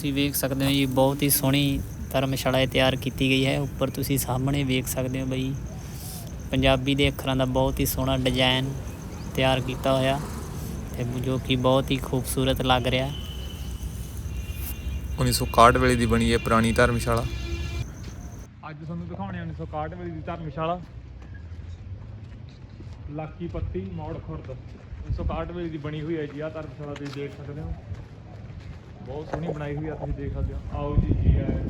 ਤੁਸੀਂ ਵੇਖ ਸਕਦੇ ਹੋ ਜੀ ਬਹੁਤ ਹੀ ਸੋਹਣੀ ਧਰਮਸ਼ਾਲਾ ਇਹ ਤਿਆਰ ਕੀਤੀ ਗਈ ਹੈ। ਉੱਪਰ ਤੁਸੀਂ ਸਾਹਮਣੇ ਵੇਖ ਸਕਦੇ ਹੋ ਬਈ ਪੰਜਾਬੀ ਦੇ ਅੱਖਰਾਂ ਦਾ ਬਹੁਤ ਹੀ ਸੋਹਣਾ ਡਿਜ਼ਾਈਨ ਤਿਆਰ ਕੀਤਾ ਹੋਇਆ ਤੇ ਜੋ ਕਿ ਬਹੁਤ ਹੀ ਖੂਬਸੂਰਤ ਲੱਗ ਰਿਹਾ। 1961 ਵੇਲੇ ਦੀ ਬਣੀ ਹੈ ਪੁਰਾਣੀ ਧਰਮਸ਼ਾਲਾ। ਅੱਜ ਤੁਹਾਨੂੰ ਦਿਖਾਉਣੇ ਆ 1961 ਵੇਲੇ ਦੀ ਧਰਮਸ਼ਾਲਾ। ਲਾਕੀ ਪੱਤੀ ਮੌੜ ਖੁਰਦ। 1961 ਵੇਲੇ ਦੀ ਬਣੀ ਹੋਈ ਹੈ ਜੀ ਆ ਧਰਮਸ਼ਾਲਾ ਤੁਸੀਂ ਦੇਖ ਸਕਦੇ ਹੋ। ਬਹੁਤ ਸੋਹਣੀ ਬਣਾਈ ਹੋਈ ਆ, ਤੁਸੀਂ ਦੇਖ ਸਕਦੇ ਹੋ। ਆਓ ਜੀ ਜੀ ਆਏ ਹੋਏ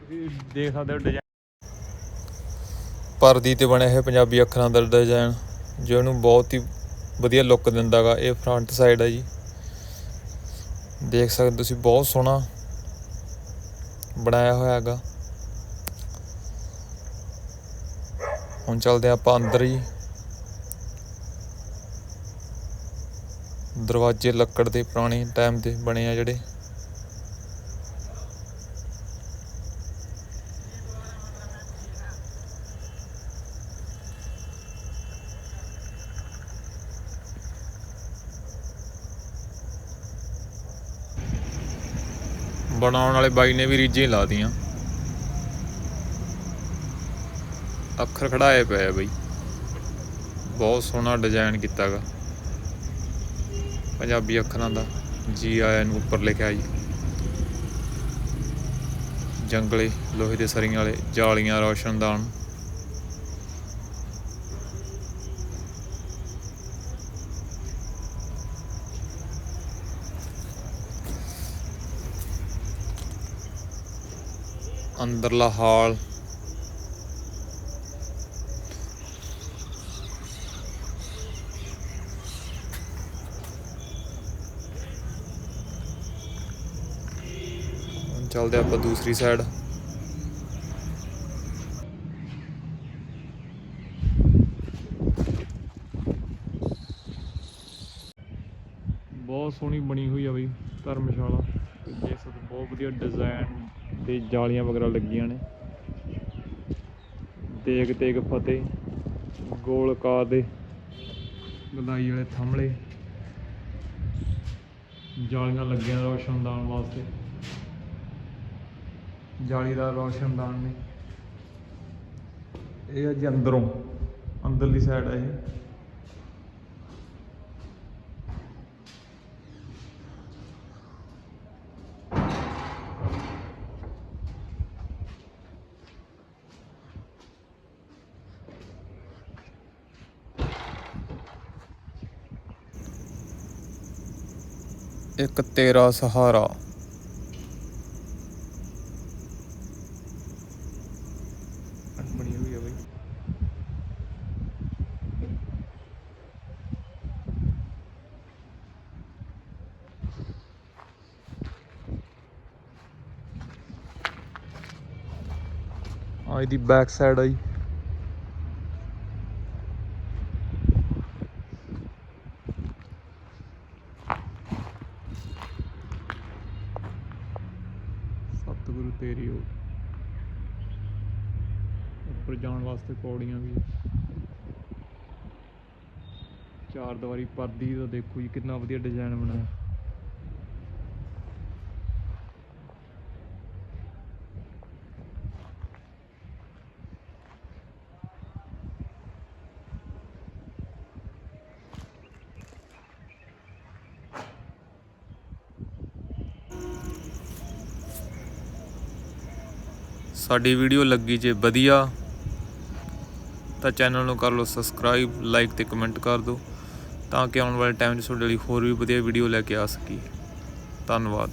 ਤੁਸੀਂ ਦੇਖ ਸਕਦੇ ਹੋ ਡਿਜ਼ਾਈਨ ਪਰਦੀ ਤੇ ਬਣਿਆ ਹੈ ਪੰਜਾਬੀ ਅੱਖਰਾਂ ਦਾ ਡਿਜ਼ਾਈਨ ਜੋ ਇਹਨੂੰ ਬਹੁਤ ਹੀ ਵਧੀਆ ਲੁੱਕ ਦਿੰਦਾਗਾ ਇਹ ਫਰੰਟ ਸਾਈਡ ਹੈ ਜੀ। ਦੇਖ ਸਕਦੇ ਤੁਸੀਂ, ਬਹੁਤ ਸੋਹਣਾ ਬਣਾਇਆ ਹੋਇਆ ਹੈਗਾ। ਹੁਣ ਚੱਲਦੇ ਹਾਂ ਆਪਾਂ ਅੰਦਰ ਹੀ ਦਰਵਾਜ਼ੇ ਲੱਕੜ ਦੇ ਪੁਰਾਣੇ ਟਾਈਮ ਦੇ ਬਣੇ ਆ ਜਿਹੜੇ। ਬਣਾਉਣ ਵਾਲੇ ਬਾਈ ਨੇ ਵੀ ਰੀਝੇ ਲਾ ਦੀਆਂ। ਅੱਖਰ ਖੜਾਏ ਪਏ ਆ ਬਈ। ਬਹੁਤ ਸੋਹਣਾ ਡਿਜ਼ਾਈਨ ਕੀਤਾਗਾ। ਪੰਜਾਬੀ ਅੱਖਰਾਂ ਦਾ, ਜੀ ਆਇਆਂ ਨੂੰ ਉੱਪਰ ਲਿਖਿਆ ਜੀ। ਜੰਗਲੇ, ਲੋਹੇ ਦੇ ਸਰੀਆਂ ਵਾਲੇ, ਜਾਲੀਆਂ ਰੋਸ਼ਨਦਾਨ ਅੰਦਰਲਾ ਹਾਲ ਚੱਲਦੇ ਆਪਾਂ ਦੂਸਰੀ ਸਾਈਡ ਬਹੁਤ ਸੋਹਣੀ ਬਣੀ ਹੋਈ ਆ ਬਈ ਧਰਮਸ਼ਾਲਾ। ਤੇ ਬਹੁਤ ਵਧੀਆ ਡਿਜ਼ਾਈਨ ਤੇ ਜਾਲੀਆਂ ਵਗੈਰਾ ਲੱਗੀਆਂ ਨੇ। ਤੇਗ ਤੇਗ ਫਤਿਹ, ਗੋਲਕਾਰ ਦੇ ਗਦਾਈ ਵਾਲੇ ਥੰਮਲੇ। ਜਾਲੀਆਂ ਲੱਗੀਆਂ ਰੋਸ਼ਨ ਰੋਸ਼ਨਦਾਨ ਵਾਸਤੇ। ਜਾਲੀਦਾਰ ਰੋਸ਼ਨਦਾਨ ਨੇ ਇਹ ਆ ਜੀ ਅੰਦਰੋਂ ਅੰਦਰਲੀ ਸਾਈਡ ਹੈ ਇਹ। ਇੱਕ ਤੇਰਾ ਸਹਾਰਾ ਬਣੀ ਹੋਈ ਆ ਬਈ ਆ ਇਹਦੀ ਬੈਕ ਸਾਈਡ ਆ ਜੀ ਸਤਿਗੁਰੂ ਤੇਰੀ ਓ ਉੱਪਰ ਜਾਣ ਵਾਸਤੇ ਪੌੜੀਆਂ ਵੀ ਆ। ਚਾਰ ਦੀਵਾਰੀ ਪਰਦੀ ਦਾ ਦੇਖੋ ਜੀ ਕਿੰਨਾ ਵਧੀਆ ਡਿਜ਼ਾਈਨ ਬਣਾਇਆ ਸਾਡੀ ਵੀਡੀਓ ਲੱਗੀ ਜੇ ਵਧੀਆ, ਤਾਂ ਚੈਨਲ ਨੂੰ ਕਰ ਲਓ ਸਬਸਕ੍ਰਾਈਬ ਲਾਈਕ ਤੇ ਕਮੈਂਟ ਕਰ ਦਿਓ, ਤਾਂ ਕਿ ਆਉਣ ਵਾਲੇ ਟਾਈਮ 'ਚ ਤੁਹਾਡੇ ਲਈ ਹੋਰ ਵੀ ਵਧੀਆ ਵੀਡੀਓ ਲੈ ਕੇ ਆ ਸਕੀ ਧੰਨਵਾਦ।